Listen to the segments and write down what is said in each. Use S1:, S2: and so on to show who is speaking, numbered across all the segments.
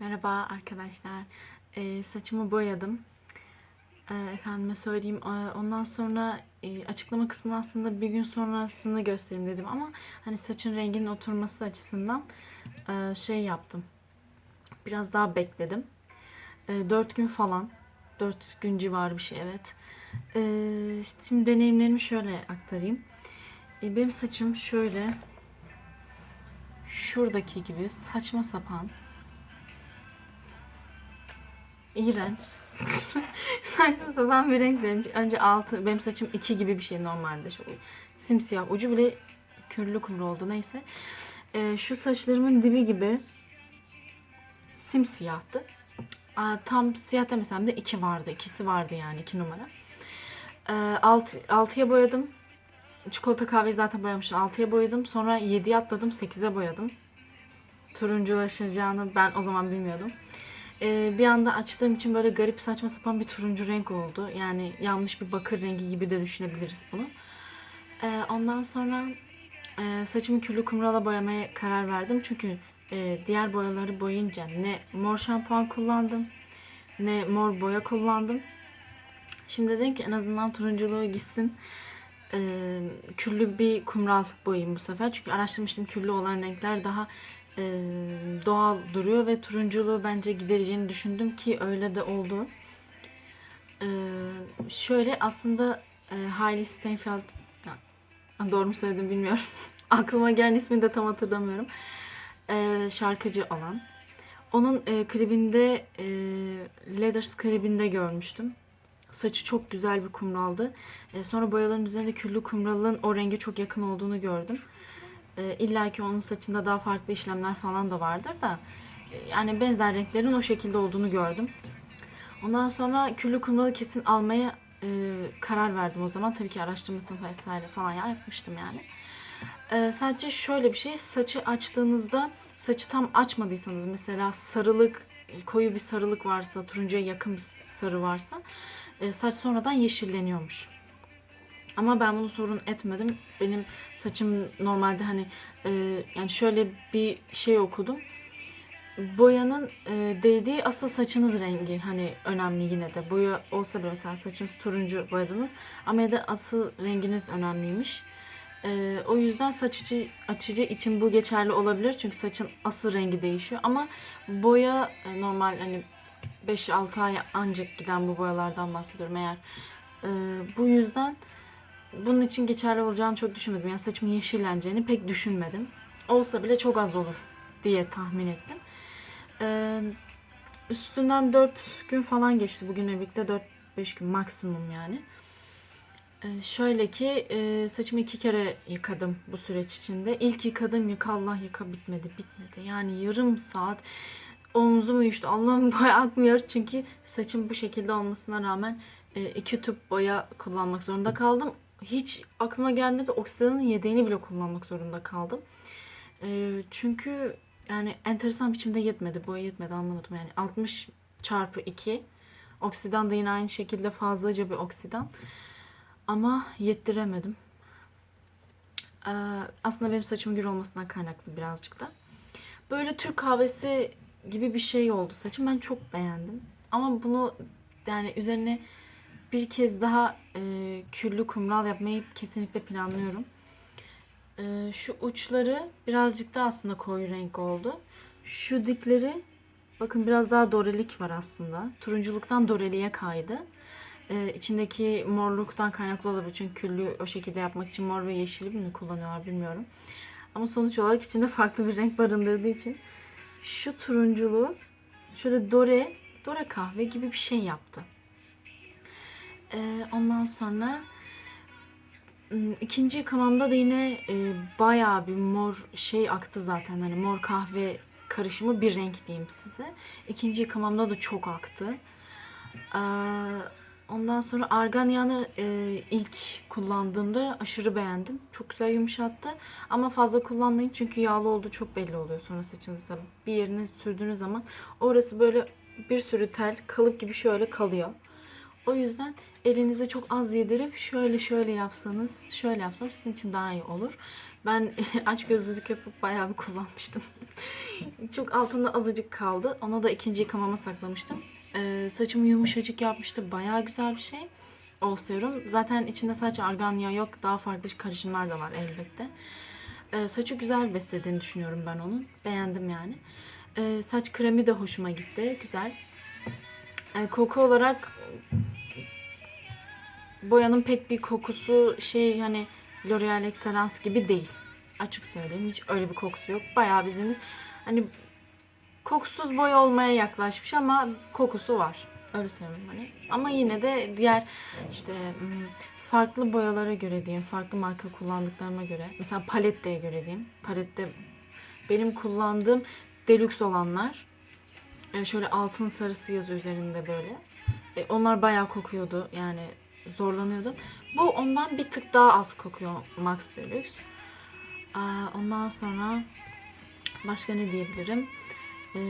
S1: Merhaba arkadaşlar. Ee, saçımı boyadım. Ee, efendime söyleyeyim. Ee, Ondan sonra e, açıklama kısmını aslında bir gün sonrasını göstereyim dedim ama hani saçın renginin oturması açısından e, şey yaptım. Biraz daha bekledim. E, 4 gün falan. 4 gün civarı bir şey evet. Ee, işte şimdi deneyimlerimi şöyle aktarayım. E, benim saçım şöyle şuradaki gibi saçma sapan İğrenç. Saçma sapan bir renk de. Önce altı, benim saçım iki gibi bir şey normalde. Şu simsiyah. Ucu bile küllü kumru oldu neyse. Ee, şu saçlarımın dibi gibi simsiyahtı. Aa, tam siyah demesem de iki vardı. ikisi vardı yani iki numara. Ee, alt, altıya boyadım. Çikolata kahveyi zaten boyamıştım. Altıya boyadım. Sonra yediye atladım. Sekize boyadım. Turunculaşacağını ben o zaman bilmiyordum. Ee, bir anda açtığım için böyle garip saçma sapan bir turuncu renk oldu. Yani yanmış bir bakır rengi gibi de düşünebiliriz bunu. Ee, ondan sonra e, saçımı küllü kumrala boyamaya karar verdim. Çünkü e, diğer boyaları boyayınca ne mor şampuan kullandım ne mor boya kullandım. Şimdi dedim ki en azından turunculuğu gitsin. Ee, küllü bir kumral boyayayım bu sefer. Çünkü araştırmıştım küllü olan renkler daha e, doğal duruyor ve turunculuğu bence gidereceğini düşündüm ki öyle de oldu. Ee, şöyle aslında e, Hailey Steinfeld doğru mu söyledim bilmiyorum. Aklıma gelen ismini de tam hatırlamıyorum. Ee, şarkıcı olan. Onun e, klibinde e, Leathers klibinde görmüştüm. Saçı çok güzel bir kumraldı. E, sonra boyaların üzerinde küllü kumralın o renge çok yakın olduğunu gördüm. E, İlla ki onun saçında daha farklı işlemler falan da vardır da e, yani benzer renklerin o şekilde olduğunu gördüm. Ondan sonra küllü kumralı kesin almaya e, karar verdim o zaman. Tabii ki araştırmasını vesaire falan yapmıştım yani. E, sadece şöyle bir şey saçı açtığınızda saçı tam açmadıysanız mesela sarılık koyu bir sarılık varsa turuncuya yakın bir sarı varsa e, saç sonradan yeşilleniyormuş. Ama ben bunu sorun etmedim. Benim saçım normalde hani e, yani şöyle bir şey okudum. Boyanın e, değdiği asıl saçınız rengi hani önemli yine de. Boya olsa bile mesela saçınız turuncu boyadınız ama ya da asıl renginiz önemliymiş. E, o yüzden saç açı, açıcı için bu geçerli olabilir. Çünkü saçın asıl rengi değişiyor. Ama boya e, normal hani 5-6 ay ancak giden bu boyalardan bahsediyorum eğer. E, bu yüzden bunun için geçerli olacağını çok düşünmedim. Yani saçımın yeşilleneceğini pek düşünmedim. Olsa bile çok az olur diye tahmin ettim. Ee, üstünden 4 gün falan geçti bugünle birlikte 4-5 gün maksimum yani. Ee, şöyle ki e, saçımı iki kere yıkadım bu süreç içinde. İlk yıkadım yıka Allah yıka bitmedi bitmedi. Yani yarım saat omzum uyuştu. Allah'ım boya akmıyor çünkü saçım bu şekilde olmasına rağmen e, iki tüp boya kullanmak zorunda kaldım. Hiç aklıma gelmedi oksidanın yedeğini bile kullanmak zorunda kaldım. E, çünkü yani enteresan biçimde yetmedi. Boya yetmedi anlamadım yani. 60 çarpı 2. Oksidan da yine aynı şekilde fazlaca bir oksidan. Ama yettiremedim. Ee, aslında benim saçım gür olmasından kaynaklı birazcık da. Böyle Türk kahvesi gibi bir şey oldu saçım. Ben çok beğendim. Ama bunu yani üzerine bir kez daha e, küllü kumral yapmayı kesinlikle planlıyorum. E, şu uçları birazcık da aslında koyu renk oldu. Şu dipleri bakın biraz daha dorelik var aslında. Turunculuktan doreliğe kaydı. E, içindeki morluktan kaynaklı olabilir. Çünkü küllü o şekilde yapmak için mor ve yeşili mi kullanıyorlar bilmiyorum. Ama sonuç olarak içinde farklı bir renk barındırdığı için şu turunculuğu şöyle dore, dore kahve gibi bir şey yaptı. Ee, ondan sonra ikinci yıkamamda da yine e, bayağı bir mor şey aktı zaten. Hani mor kahve karışımı bir renk diyeyim size. İkinci yıkamamda da çok aktı. Ee, ondan sonra argan yağını e, ilk kullandığımda aşırı beğendim. Çok güzel yumuşattı. Ama fazla kullanmayın çünkü yağlı olduğu çok belli oluyor sonra saçınızda. Bir yerine sürdüğünüz zaman orası böyle bir sürü tel kalıp gibi şöyle kalıyor. O yüzden elinize çok az yedirip şöyle şöyle yapsanız, şöyle yapsanız sizin için daha iyi olur. Ben aç gözlülük yapıp bayağı bir kullanmıştım. çok altında azıcık kaldı. Ona da ikinci yıkamama saklamıştım. Ee, saçımı yumuşacık yapmıştı. Bayağı güzel bir şey. O serum. Zaten içinde sadece argan yağı yok. Daha farklı karışımlar da var elbette. Ee, saçı güzel beslediğini düşünüyorum ben onun. Beğendim yani. Ee, saç kremi de hoşuma gitti. Güzel. Ee, koku olarak boyanın pek bir kokusu şey hani L'Oreal Excellence gibi değil. Açık söyleyeyim. Hiç öyle bir kokusu yok. Bayağı bildiğiniz hani kokusuz boya olmaya yaklaşmış ama kokusu var. Öyle söyleyeyim hani. Ama yine de diğer işte farklı boyalara göre diyeyim, farklı marka kullandıklarıma göre. Mesela Palette'ye göre diyeyim. Palette benim kullandığım deluxe olanlar. e, şöyle altın sarısı yazı üzerinde böyle. E, onlar bayağı kokuyordu. Yani zorlanıyordum. Bu ondan bir tık daha az kokuyor Max Deluxe. Aa, ondan sonra başka ne diyebilirim? Ee,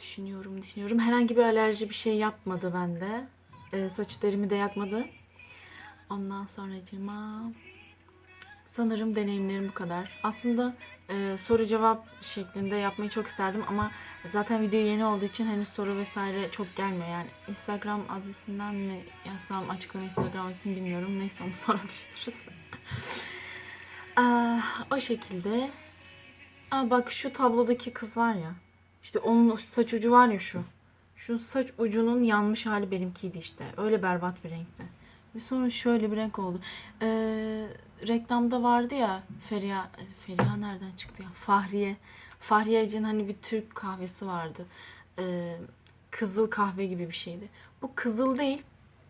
S1: düşünüyorum, düşünüyorum. Herhangi bir alerji bir şey yapmadı bende. Ee, saç derimi de yakmadı. Ondan sonra sanırım deneyimlerim bu kadar. Aslında e, soru cevap şeklinde yapmayı çok isterdim ama zaten video yeni olduğu için henüz soru vesaire çok gelmiyor. Yani Instagram adresinden mi yazsam açıklama Instagram adresini bilmiyorum. Neyse onu sonra düşünürüz. Aa, o şekilde. Aa, bak şu tablodaki kız var ya. İşte onun saç ucu var ya şu. Şu saç ucunun yanmış hali benimkiydi işte. Öyle berbat bir renkti. Ve sonra şöyle bir renk oldu. Ee, reklamda vardı ya Feriha, Feriha nereden çıktı ya? Fahriye. Fahriye Evcen'in hani bir Türk kahvesi vardı. Ee, kızıl kahve gibi bir şeydi. Bu kızıl değil.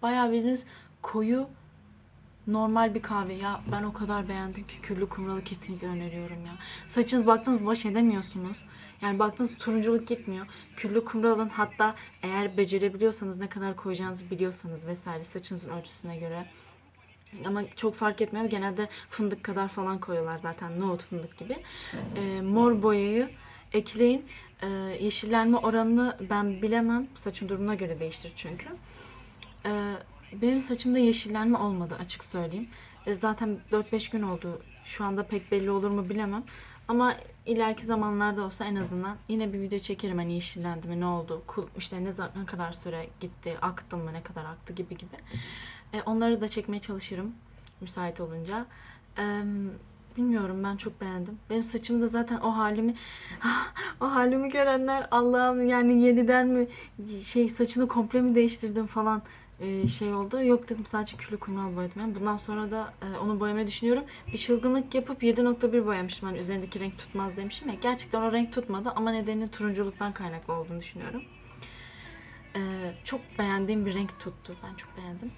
S1: Bayağı bildiğiniz koyu normal bir kahve. Ya ben o kadar beğendim ki küllü kumralı kesinlikle öneriyorum ya. Saçınız baktınız baş edemiyorsunuz. Yani baktınız turunculuk gitmiyor. Küllü kumralın hatta eğer becerebiliyorsanız ne kadar koyacağınızı biliyorsanız vesaire saçınızın ölçüsüne göre ama çok fark etmiyor. Genelde fındık kadar falan koyuyorlar zaten. Nohut fındık gibi. Ee, mor boyayı ekleyin. Ee, yeşillenme oranını ben bilemem. Saçın durumuna göre değiştir çünkü. Ee, benim saçımda yeşillenme olmadı açık söyleyeyim. Ee, zaten 4-5 gün oldu. Şu anda pek belli olur mu bilemem. Ama ileriki zamanlarda olsa en azından yine bir video çekerim hani yeşillendi mi ne oldu işte ne ne kadar süre gitti aktı mı ne kadar aktı gibi gibi E, onları da çekmeye çalışırım müsait olunca E, bilmiyorum ben çok beğendim benim saçımda zaten o halimi o halimi görenler Allah'ım yani yeniden mi şey saçını komple mi değiştirdim falan e, şey oldu. Yok dedim sadece küllü kumral boyadım. Yani bundan sonra da e, onu boyamayı düşünüyorum. Bir çılgınlık yapıp 7.1 boyamıştım. Hani üzerindeki renk tutmaz demişim ya. Gerçekten o renk tutmadı ama nedeni turunculuktan kaynaklı olduğunu düşünüyorum. E, çok beğendiğim bir renk tuttu. Ben çok beğendim.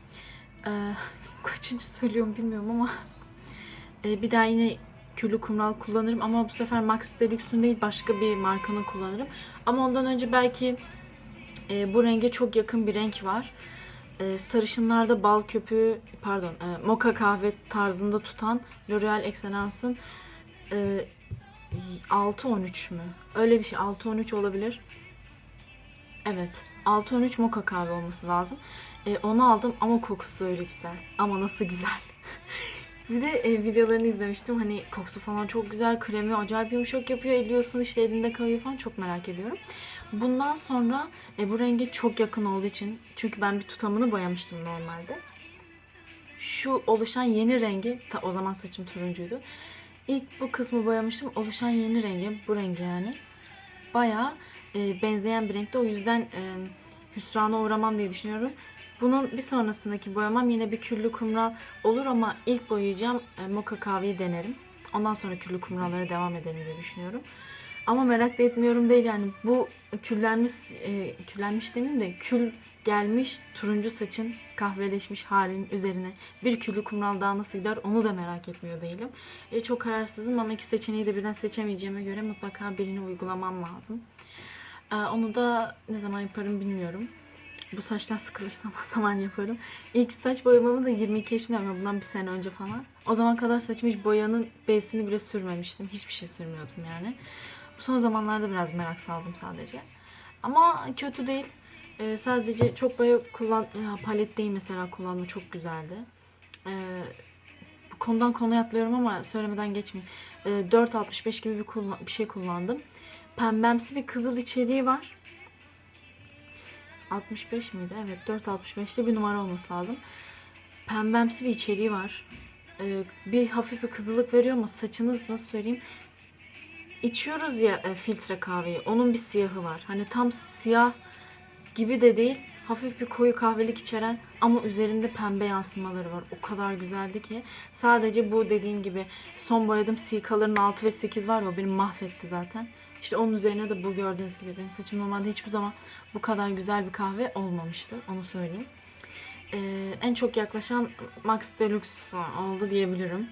S1: E, kaçıncı söylüyorum bilmiyorum ama e, bir daha yine küllü kumral kullanırım ama bu sefer Max Deluxe'un değil başka bir markanın kullanırım. Ama ondan önce belki e, bu renge çok yakın bir renk var e, sarışınlarda bal köpüğü pardon e, moka kahve tarzında tutan L'Oreal Excellence'ın e, 613 mü? Öyle bir şey 613 olabilir. Evet 613 moka kahve olması lazım. E, onu aldım ama kokusu öyle güzel. Ama nasıl güzel. bir de e, videolarını izlemiştim. Hani kokusu falan çok güzel. Kremi acayip yumuşak yapıyor. Eliyorsun işte elinde kayıyor falan. Çok merak ediyorum. Bundan sonra e, bu renge çok yakın olduğu için çünkü ben bir tutamını boyamıştım normalde. Şu oluşan yeni rengi ta, o zaman saçım turuncuydu. İlk bu kısmı boyamıştım. Oluşan yeni rengi bu rengi yani. Bayağı e, benzeyen bir renkte. O yüzden e, hüsrana uğramam diye düşünüyorum. Bunun bir sonrasındaki boyamam yine bir küllü kumral olur ama ilk boyayacağım e, moka kahveyi denerim. Ondan sonra küllü kumrallara devam ederim diye düşünüyorum. Ama merak da etmiyorum değil yani bu küllenmiş, e, küllenmiş demeyeyim de kül gelmiş turuncu saçın kahveleşmiş halinin üzerine bir küllü kumral daha nasıl gider onu da merak etmiyor değilim. E, çok kararsızım ama iki seçeneği de birden seçemeyeceğime göre mutlaka birini uygulamam lazım. E, onu da ne zaman yaparım bilmiyorum. Bu saçtan sıkılırsam o zaman yaparım. İlk saç boyamamı da 22 yaşımda ama bundan bir sene önce falan. O zaman kadar saçım hiç boyanın B'sini bile sürmemiştim. Hiçbir şey sürmüyordum yani. Son zamanlarda biraz merak saldım sadece. Ama kötü değil. Ee, sadece çok boya kullan ya, palet değil mesela kullanma çok güzeldi. Ee, konudan konuya atlıyorum ama söylemeden geçmeyeyim. Ee, 4.65 gibi bir, bir şey kullandım. Pembemsi bir kızıl içeriği var. 65 miydi? Evet 4.65'te bir numara olması lazım. Pembemsi bir içeriği var. Ee, bir hafif bir kızılık veriyor ama saçınız nasıl söyleyeyim? İçiyoruz ya e, filtre kahveyi. Onun bir siyahı var. Hani tam siyah gibi de değil. Hafif bir koyu kahvelik içeren ama üzerinde pembe yansımaları var. O kadar güzeldi ki. Sadece bu dediğim gibi son boyadım Silkaların 6 ve 8 var ya o beni mahvetti zaten. İşte onun üzerine de bu gördüğünüz gibi benim saçım normalde hiçbir zaman bu kadar güzel bir kahve olmamıştı. Onu söyleyeyim. Ee, en çok yaklaşan Max Deluxe oldu diyebilirim.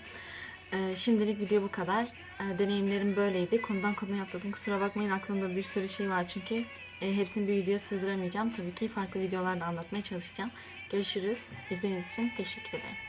S1: Ee, şimdilik video bu kadar. Ee, deneyimlerim böyleydi. Konudan konuya atladım. Kusura bakmayın aklımda bir sürü şey var çünkü. Ee, hepsini bir videoya sığdıramayacağım. Tabii ki farklı videolarda anlatmaya çalışacağım. Görüşürüz. İzlediğiniz için teşekkür ederim.